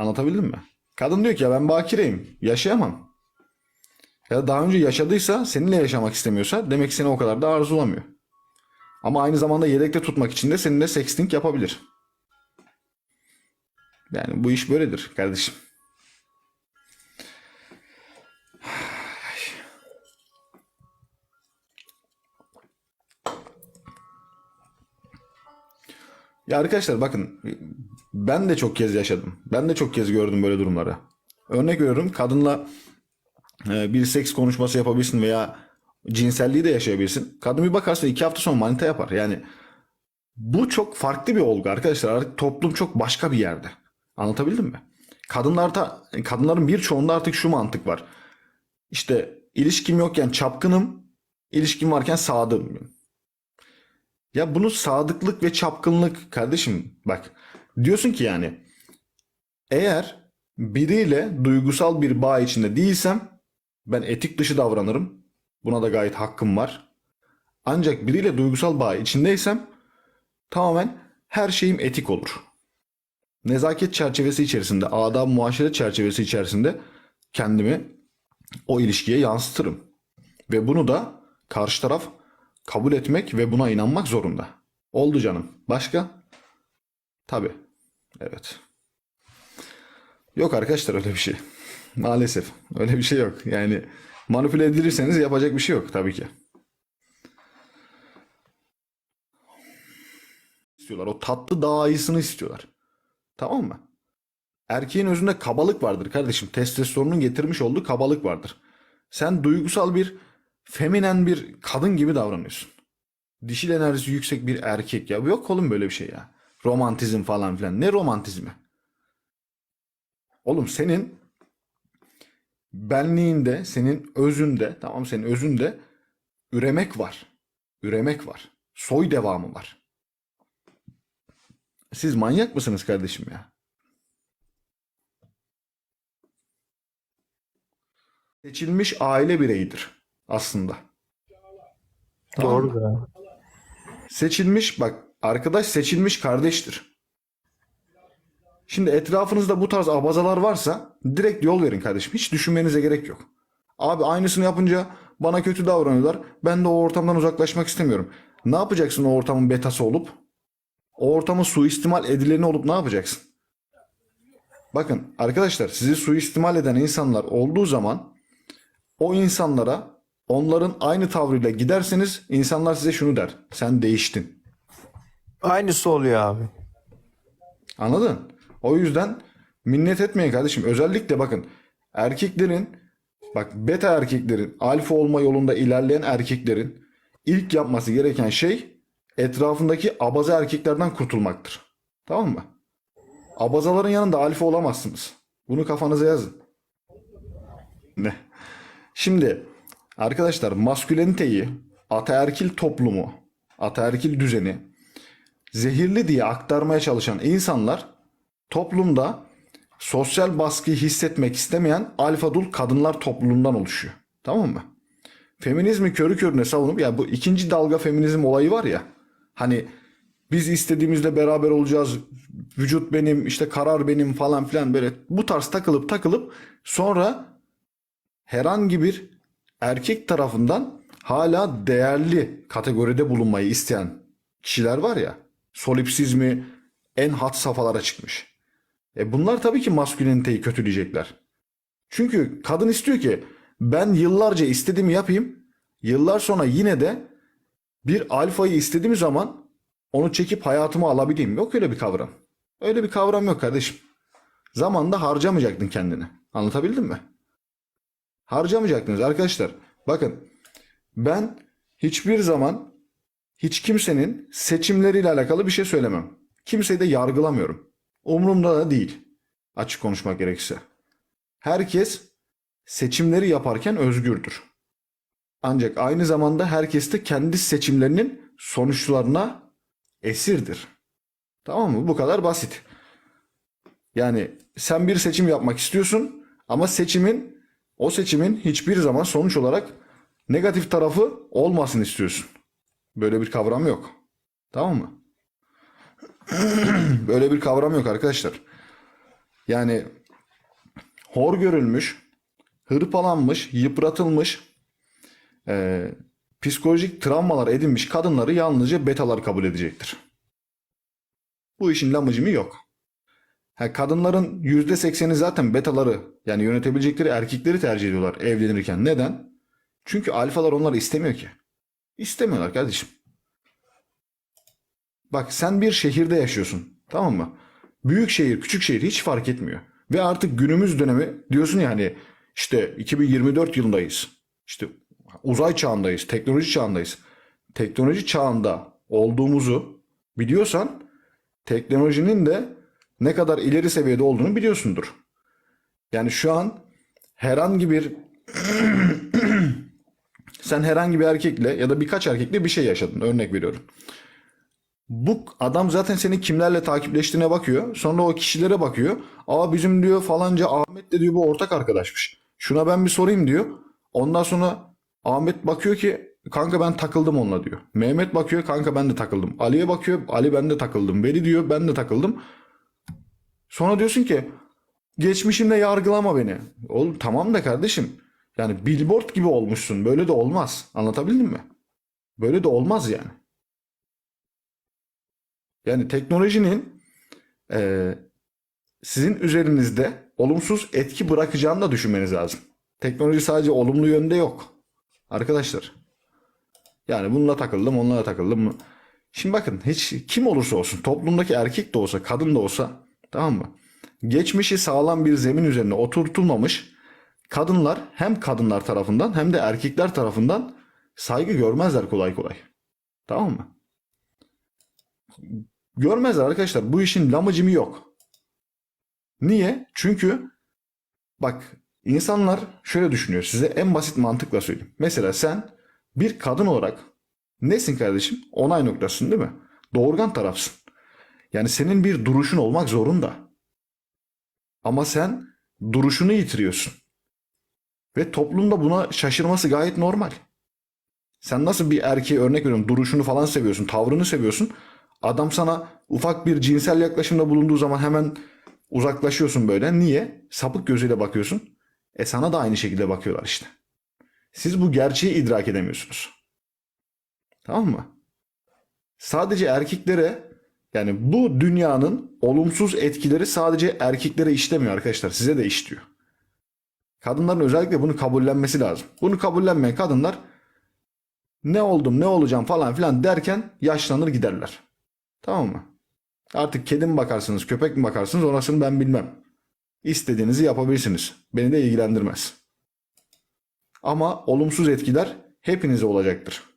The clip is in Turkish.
Anlatabildim mi? Kadın diyor ki ya ben bakireyim. Yaşayamam. Ya da daha önce yaşadıysa seninle yaşamak istemiyorsa demek seni o kadar da arzulamıyor. Ama aynı zamanda yedekte tutmak için de seninle sexting yapabilir. Yani bu iş böyledir kardeşim. Ya arkadaşlar bakın ben de çok kez yaşadım. Ben de çok kez gördüm böyle durumları. Örnek veriyorum kadınla e, bir seks konuşması yapabilsin veya cinselliği de yaşayabilirsin. Kadın bir bakarsın iki hafta sonra manita yapar. Yani bu çok farklı bir olgu arkadaşlar. Artık toplum çok başka bir yerde. Anlatabildim mi? Kadınlarda, kadınların birçoğunda artık şu mantık var. İşte ilişkim yokken çapkınım, ilişkim varken sadığım. Ya bunu sadıklık ve çapkınlık kardeşim bak diyorsun ki yani eğer biriyle duygusal bir bağ içinde değilsem ben etik dışı davranırım. Buna da gayet hakkım var. Ancak biriyle duygusal bağ içindeysem tamamen her şeyim etik olur. Nezaket çerçevesi içerisinde, adab muaşeret çerçevesi içerisinde kendimi o ilişkiye yansıtırım. Ve bunu da karşı taraf kabul etmek ve buna inanmak zorunda. Oldu canım. Başka? Tabii. Evet. Yok arkadaşlar öyle bir şey. Maalesef. Öyle bir şey yok. Yani manipüle edilirseniz yapacak bir şey yok tabii ki. İstiyorlar. O tatlı daha iyisini istiyorlar. Tamam mı? Erkeğin özünde kabalık vardır kardeşim. Testosteronun getirmiş olduğu kabalık vardır. Sen duygusal bir feminen bir kadın gibi davranıyorsun. Dişil enerjisi yüksek bir erkek ya. Yok oğlum böyle bir şey ya. Romantizm falan filan. Ne romantizmi? Oğlum senin benliğinde, senin özünde, tamam senin özünde üremek var. Üremek var. Soy devamı var. Siz manyak mısınız kardeşim ya? Seçilmiş aile bireyidir aslında. Tamam mı? Doğru da. Seçilmiş bak arkadaş seçilmiş kardeştir. Şimdi etrafınızda bu tarz abazalar varsa direkt yol verin kardeşim. Hiç düşünmenize gerek yok. Abi aynısını yapınca bana kötü davranıyorlar. Ben de o ortamdan uzaklaşmak istemiyorum. Ne yapacaksın o ortamın betası olup? O ortamın suistimal edileni olup ne yapacaksın? Bakın arkadaşlar sizi suistimal eden insanlar olduğu zaman o insanlara onların aynı tavrıyla giderseniz insanlar size şunu der. Sen değiştin. Aynısı oluyor abi. Anladın? O yüzden minnet etmeyin kardeşim. Özellikle bakın erkeklerin bak beta erkeklerin alfa olma yolunda ilerleyen erkeklerin ilk yapması gereken şey etrafındaki abaza erkeklerden kurtulmaktır. Tamam mı? Abazaların yanında alfa olamazsınız. Bunu kafanıza yazın. Ne? Şimdi arkadaşlar masküleniteyi, ataerkil toplumu, ataerkil düzeni zehirli diye aktarmaya çalışan insanlar toplumda sosyal baskıyı hissetmek istemeyen alfa dul kadınlar topluluğundan oluşuyor. Tamam mı? Feminizmi körü körüne savunup ya bu ikinci dalga feminizm olayı var ya hani biz istediğimizle beraber olacağız vücut benim işte karar benim falan filan böyle bu tarz takılıp takılıp sonra herhangi bir erkek tarafından hala değerli kategoride bulunmayı isteyen kişiler var ya solipsizmi en hat safhalara çıkmış. E bunlar tabii ki masküleniteyi kötüleyecekler. Çünkü kadın istiyor ki ben yıllarca istediğimi yapayım. Yıllar sonra yine de bir alfayı istediğim zaman onu çekip hayatıma alabileyim. Yok öyle bir kavram. Öyle bir kavram yok kardeşim. Zamanda harcamayacaktın kendini. Anlatabildim mi? Harcamayacaktınız arkadaşlar. Bakın ben hiçbir zaman hiç kimsenin seçimleriyle alakalı bir şey söylemem. Kimseyi de yargılamıyorum. Umurumda da değil. Açık konuşmak gerekirse. Herkes seçimleri yaparken özgürdür. Ancak aynı zamanda herkes de kendi seçimlerinin sonuçlarına esirdir. Tamam mı? Bu kadar basit. Yani sen bir seçim yapmak istiyorsun ama seçimin o seçimin hiçbir zaman sonuç olarak negatif tarafı olmasın istiyorsun. Böyle bir kavram yok. Tamam mı? Böyle bir kavram yok arkadaşlar. Yani hor görülmüş, hırpalanmış, yıpratılmış, e, psikolojik travmalar edinmiş kadınları yalnızca betalar kabul edecektir. Bu işin lamıcımı yok. Ha, kadınların %80'i zaten betaları yani yönetebilecekleri erkekleri tercih ediyorlar evlenirken. Neden? Çünkü alfalar onları istemiyor ki. İstemiyorlar kardeşim. Bak sen bir şehirde yaşıyorsun. Tamam mı? Büyük şehir, küçük şehir hiç fark etmiyor. Ve artık günümüz dönemi diyorsun ya hani işte 2024 yılındayız. İşte uzay çağındayız, teknoloji çağındayız. Teknoloji çağında olduğumuzu biliyorsan teknolojinin de ne kadar ileri seviyede olduğunu biliyorsundur. Yani şu an herhangi bir sen herhangi bir erkekle ya da birkaç erkekle bir şey yaşadın. Örnek veriyorum. Bu adam zaten senin kimlerle takipleştiğine bakıyor. Sonra o kişilere bakıyor. Aa bizim diyor falanca Ahmet de diyor bu ortak arkadaşmış. Şuna ben bir sorayım diyor. Ondan sonra Ahmet bakıyor ki kanka ben takıldım onunla diyor. Mehmet bakıyor kanka ben de takıldım. Ali'ye bakıyor Ali ben de takıldım. Veli diyor ben de takıldım. Sonra diyorsun ki geçmişimle yargılama beni. Oğlum tamam da kardeşim. Yani billboard gibi olmuşsun. Böyle de olmaz. Anlatabildim mi? Böyle de olmaz yani. Yani teknolojinin eee, sizin üzerinizde olumsuz etki bırakacağını da düşünmeniz lazım. Teknoloji sadece olumlu yönde yok. Arkadaşlar. Yani bununla takıldım, onunla takıldım. Şimdi bakın hiç kim olursa olsun, toplumdaki erkek de olsa, kadın da olsa, tamam mı? Geçmişi sağlam bir zemin üzerine oturtulmamış kadınlar hem kadınlar tarafından hem de erkekler tarafından saygı görmezler kolay kolay. Tamam mı? Görmezler arkadaşlar. Bu işin lamıcımı yok. Niye? Çünkü bak insanlar şöyle düşünüyor. Size en basit mantıkla söyleyeyim. Mesela sen bir kadın olarak nesin kardeşim? Onay noktasın değil mi? Doğurgan tarafsın. Yani senin bir duruşun olmak zorunda. Ama sen duruşunu yitiriyorsun. Ve toplumda buna şaşırması gayet normal. Sen nasıl bir erkeği örnek veriyorum duruşunu falan seviyorsun, tavrını seviyorsun. Adam sana ufak bir cinsel yaklaşımda bulunduğu zaman hemen uzaklaşıyorsun böyle. Niye? Sapık gözüyle bakıyorsun. E sana da aynı şekilde bakıyorlar işte. Siz bu gerçeği idrak edemiyorsunuz. Tamam mı? Sadece erkeklere yani bu dünyanın olumsuz etkileri sadece erkeklere işlemiyor arkadaşlar. Size de işliyor. Kadınların özellikle bunu kabullenmesi lazım. Bunu kabullenmeyen kadınlar ne oldum ne olacağım falan filan derken yaşlanır giderler. Tamam mı? Artık kedi mi bakarsınız köpek mi bakarsınız orasını ben bilmem. İstediğinizi yapabilirsiniz. Beni de ilgilendirmez. Ama olumsuz etkiler hepinize olacaktır.